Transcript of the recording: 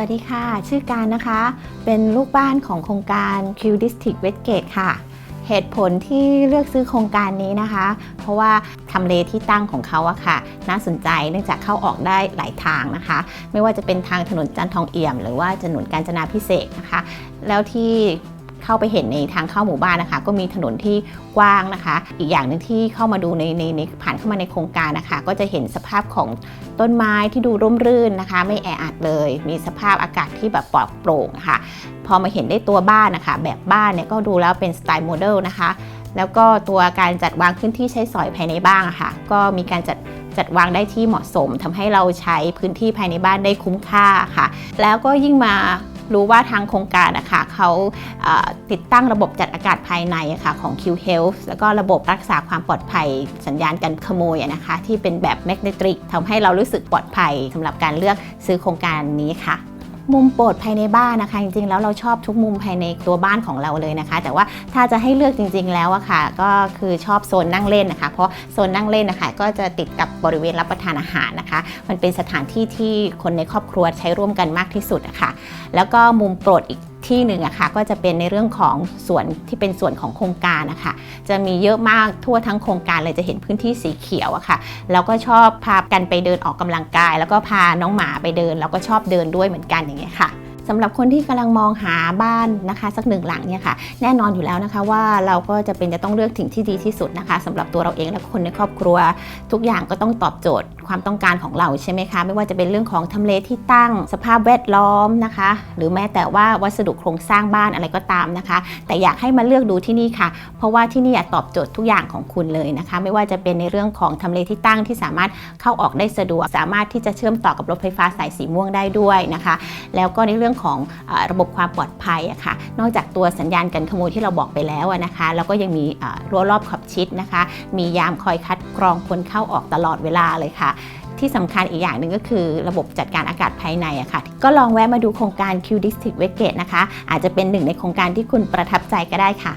วัสดีค่ะ ชื่อการนะคะ เป็นลูกบ้านของโครงการ Q District Westgate ค่ะ เหตุผลที่เลือกซื้อโครงการนี้นะคะ เพราะว่าทำเลที่ตั้งของเขาอะค่ะ น่าสนใจเนื่องจากเข้าออกได้หลายทางนะคะ ไม่ว่าจะเป็นทางถนนจันทองเอี่ยม หรือว่าถนนกาญจนาพิเศษนะคะ แล้วที่ เข้าไปเห็นในทางเข้าหมู่บ้านนะคะ ก็มีถนนที่กว้างนะคะ อีกอย่างหนึ่งที่เข้ามาดูในในในผ่านเข้ามาในโครงการนะคะ ก็จะเห็นสภาพของต้นไม้ที่ดูร่มรื่นนะคะ ไม่แออัดเลย มีสภาพอากาศที่แบบปลอดโปร่งะคะพอมาเห็นได้ตัวบ้านนะคะ แบบบ้านเนี่ยก็ดูแล้วเป็นสไตล์โมเดลนะคะ แล้วก็ตัวการจัดวางพื้นที่ใช้สอยภายในบ้านะค่ะ ก็มีการจัดจัดวางได้ที่เหมาะสมทำให้เราใช้พื้นที่ภายในบ้านได้คุ้มค่าค่ะ แล้วก็ยิ่งมา รู้ว่าทางโครงการนะคะเขาติดตั้งระบบจัดอากาศภายในะค่ะของ Q Health แล้วก็ระบบรักษาความปลอดภัยสัญญาณการขโมยนะคะ ที่เป็นแบบแมกเนตริกทำให้เรารู้สึกปลอดภัยสำหรับการเลือกซื้อโครงการนี้ค่ะ มุมโปรดภายในบ้านนะคะ จริงๆ แล้วเราชอบทุกมุมภายในตัวบ้านของเราเลยนะคะ แต่ว่าถ้าจะให้เลือกจริง ๆ แล้วอะค่ะ ก็คือชอบโซนนั่งเล่นนะคะ เพราะโซนนั่งเล่นนะคะก็จะติดกับบริเวณรับประทานอาหารนะคะ มันเป็นสถานที่ที่คนในครอบครัวใช้ร่วมกันมากที่สุดอะค่ะแล้วก็มุมโปรดอีกที่หนึ่งอะค่ะก็จะเป็นในเรื่องของส่วนที่เป็นส่วนของโครงการนะคะจะมีเยอะมากทั่วทั้งโครงการเลยจะเห็นพื้นที่สีเขียวอะค่ะแล้วก็ชอบพากันไปเดินออกกำลังกาย แล้วก็พาน้องหมาไปเดิน แล้วก็ชอบเดินด้วยเหมือนกันอย่างเงี้ยค่ะสำหรับคนที่กำลังมองหาบ้านนะคะสักหนึ่งหลังเนี่ยค่ะแน่นอนอยู่แล้วนะคะว่าเราก็จะเป็นจะต้องเลือกถึงที่ดีที่สุดนะคะสำหรับตัวเราเองและคนในครอบครัว ทุกอย่างก็ต้องตอบโจทย์ ความต้องการของเราใช่ไหมคะ ไม่ว่าจะเป็นเรื่องของทำเลที่ตั้งสภาพแวดล้อมนะคะ หรือแม้แต่ว่าวัสดุโครงสร้างบ้านอะไรก็ตามนะคะ แต่อยากให้มาเลือกดูที่นี่ค่ะ เพราะว่าที่นี่ตอบโจทย์ทุกอย่างของคุณเลยนะคะ ไม่ว่าจะเป็นในเรื่องของทำเลที่ตั้งที่สามารถเข้าออกได้สะดวก สามารถที่จะเชื่อมต่อกับรถไฟฟ้าสายสีม่วงได้ด้วยนะคะ แล้วก็ในเรื่องของระบบความปลอดภัยอะค่ะ นอกจากตัวสัญญาณกันขโมยที่เราบอกไปแล้วนะคะ แล้วก็ยังมีรั้วรอบขอบชิดนะคะ มียามคอยคัดกรองคนเข้าออกตลอดเวลาเลยค่ะ ที่สำคัญอีกอย่างหนึ่งก็คือระบบจัดการอากาศภายในอะค่ะ ก็ลองแวะมาดูโครงการ Q District w e g a t e นะคะ อาจจะเป็นหนึ่งในโครงการที่คุณประทับใจก็ได้ค่ะ